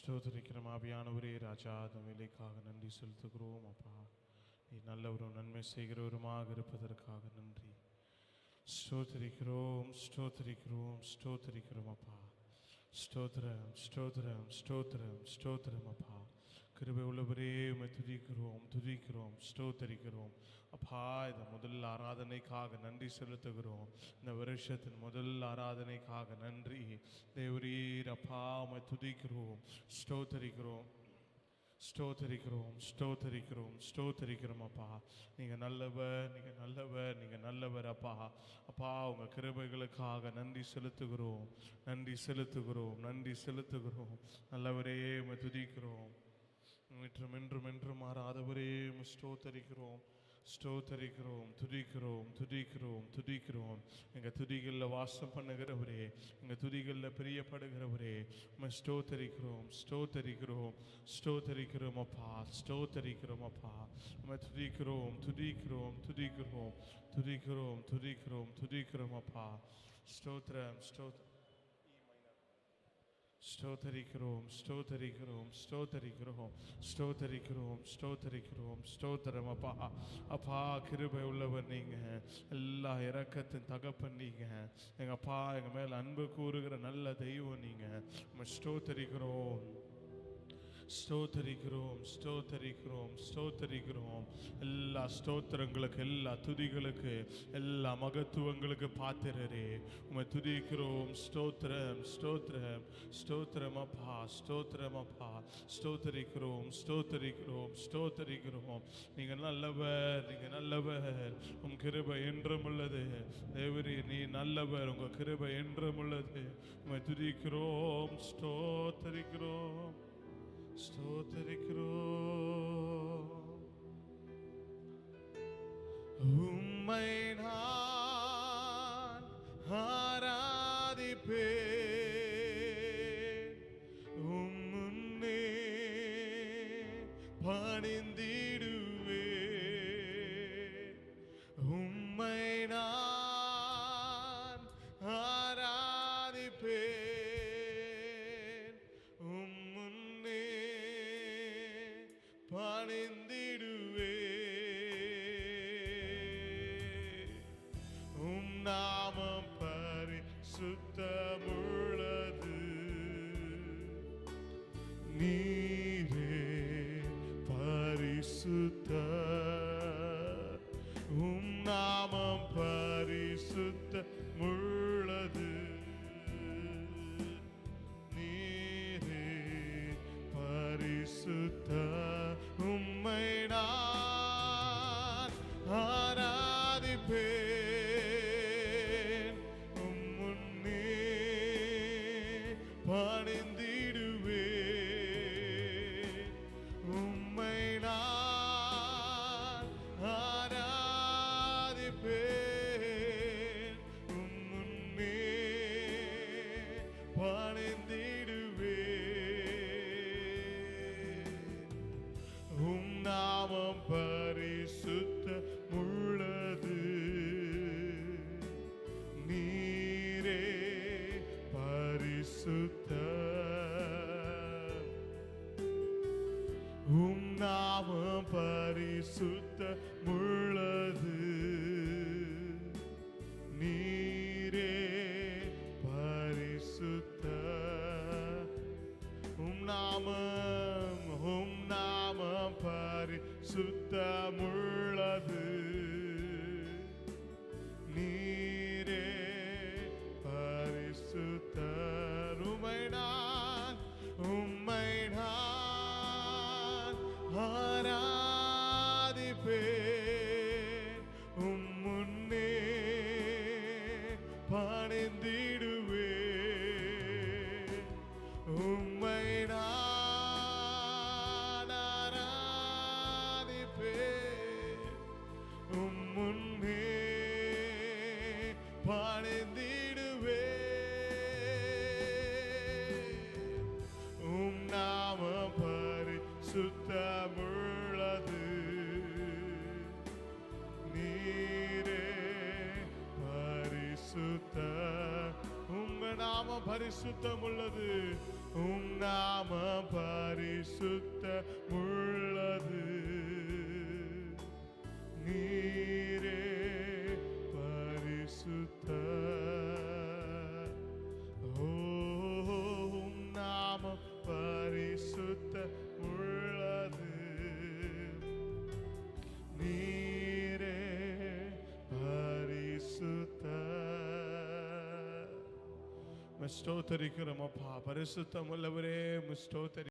ஸ்தோத்திரிக்கிறோம் ஆவியானவரே ராஜா அந்த வேலைக்காக நன்றி செலுத்துகிறோம் அப்பா. நீ நல்லவரும் நன்மை செய்கிறவருமாக இருப்பதற்காக நன்றி. ஸ்தோத்திரிக்கிறோம் ஸ்தோத்திரிக்கிறோம் ஸ்தோத்திரிக்கிறோம் அப்பா. ஸ்தோத்திரம் ஸ்தோத்திரம் ஸ்தோத்திரம் ஸ்தோத்திரம் அப்பா. கிருபை உள்ளவரே உமை துதிக்கிறோம் துதிக்கிறோம் ஸ்தோத்தரிக்கிறோம். அப்பா இந்த முதல் ஆராதனைக்காக நன்றி செலுத்துகிறோம். இந்த வருஷத்தின் முதல் ஆராதனைக்காக நன்றி. தேவரீர் அப்பா உமை துதிக்கிறோம் ஸ்தோத்தரிக்கிறோம் ஸ்தோத்தரிக்கிறோம் ஸ்தோத்தரிக்கிறோம் ஸ்தோத்தரிக்கிறோம் அப்பா. நீங்கள் நல்லவர் நீங்கள் நல்லவர் நீங்கள் நல்லவர் அப்பா. அப்பா உங்கள் கிருபைகளுக்காக நன்றி செலுத்துகிறோம் நன்றி செலுத்துகிறோம் நன்றி செலுத்துகிறோம். நல்லவரையே உம்மை துதிக்கிறோம். இன்றும் என்றும் என்றும் மாறாதவரே ஸ்டோத்தரிக்கிறோம் ஸ்டோத்தரிக்கிறோம் துதிக்கிறோம் துதிக்கிறோம் துதிக்கிறோம். எங்கள் துதிகளில் வாசம் பண்ணுகிறவரே எங்கள் துதிகளில் பிரியப்படுகிறவரே உம்மை ஸ்டோத்தரிக்கிறோம் ஸ்டோத்தரிக்கிறோம் ஸ்தோத்தரிக்கிறோம் அப்பா ஸ்டோத்தரிக்கிறோம் அப்பா. நம்ம துதிக்கிறோம் துதிக்கிறோம் துதிக்கிறோம் துதிக்கிறோம் துதிக்கிறோம் துதிக்கிறோம் அப்பா. ஸ்டோத்திரம் ஸ்டோத் ஸ்தோத்தரிக்கிறோம் ஸ்தோத்தரிக்கிறோம் ஸ்தோத்தரிக்கிறோம் ஸ்தோத்தரிக்கிறோம் ஸ்தோத்தரிக்கிறோம் ஸ்தோத்திரம் அப்பா. அப்பா கிருபை உள்ளவர் நீங்கள் எல்லா இறக்கத்தின் தகப்பன் நீங்கள் எங்கள் அப்பா எங்கள் மேலே அன்பு கூறுகிற நல்ல தெய்வம் நீங்கள் நம்ம ஸ்தோத்தரிக்கிறோம். ஸ்தோத்தரிக்கிறோம் ஸ்தோத்தரிக்கிறோம் ஸ்தோத்தரிக்கிறோம். எல்லா ஸ்தோத்திரங்களுக்கு எல்லா துதிகளுக்கு எல்லா மகத்துவங்களுக்கு பாத்திரரே. உமை துதிக்கிறோம் ஸ்தோத்திரம் ஸ்தோத்திரம். ஸ்தோத்திரம் அப்பா ஸ்தோத்திரம் அப்பா. ஸ்தோத்தரிக்கிறோம் ஸ்தோத்தரிக்கிறோம் ஸ்தோத்தரிக்கிறோம். நீங்கள் நல்லவர் நீங்கள் நல்லவர். உம் கிருபை என்றும் உள்ளது. தேவரி நீ நல்லவர். உங்கள் கிருபை என்றும் உள்ளது. உமை துதிக்கிறோம் ஸ்தோத்தரிக்கிறோம். ஸ்தோத்தரிக்கிறோம் உம்மை நான் ஆராதிப்பேன் உம் முன்னே பரிசுத்தமுள்ளது நீரே பரிசுத்த. உம் நாமம் பரிசுத்த முள்ளது நீரே பரிசுத்த. உம்மை நான் ஆராதிப்பேன். நாமம் பரிசுத்தம் உள்ளது. உம் நாம பரிசுத்த ஸ்தோத்தரிக்கிறோம் அப்பா பரிசுத்தம் உள்ளவரே ஸ்தோத்தரி